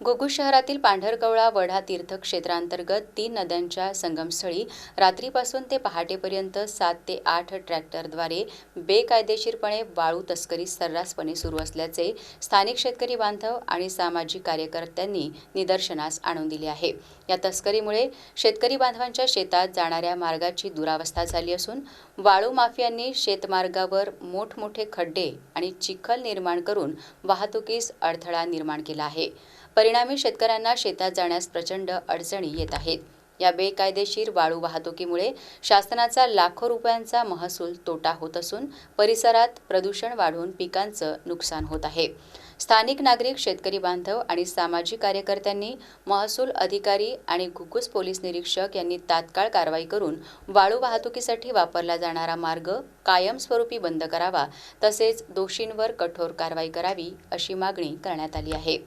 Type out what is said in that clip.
गुगू शहरातील पांढरकवळा वढा तीर्थक्षेत्रांतर्गत तीन नद्यांच्या संगमस्थळी रात्रीपासून ते पहाटेपर्यंत सात ते आठ ट्रॅक्टरद्वारे बेकायदेशीरपणे वाळू तस्करी सर्रासपणे सुरू असल्याचे स्थानिक शेतकरी बांधव आणि सामाजिक कार्यकर्त्यांनी निदर्शनास आणून दिले आहे. या तस्करीमुळे शेतकरी बांधवांच्या शेतात जाणाऱ्या मार्गाची दुरावस्था झाली असून वाळू माफियांनी शेतमार्गावर मोठमोठे खड्डे आणि चिखल निर्माण करून वाहतुकीस अडथळा निर्माण केला आहे. परिणामी शेतकऱ्यांना शेतात जाण्यास प्रचंड अडचणी येत आहेत. या बेकायदेशीर वाळू वाहतुकीमुळे शासनाचा लाखो रुपयांचा महसूल तोटा होत असून परिसरात प्रदूषण वाढून पिकांचं नुकसान होत आहे. स्थानिक नागरिक शेतकरी बांधव आणि सामाजिक कार्यकर्त्यांनी महसूल अधिकारी आणि घुग्गुस पोलीस निरीक्षक यांनी तात्काळ कारवाई करून वाळू वाहतुकीसाठी वापरला जाणारा मार्ग कायमस्वरूपी बंद करावा तसेच दोषींवर कठोर कारवाई करावी अशी मागणी करण्यात आली आहे.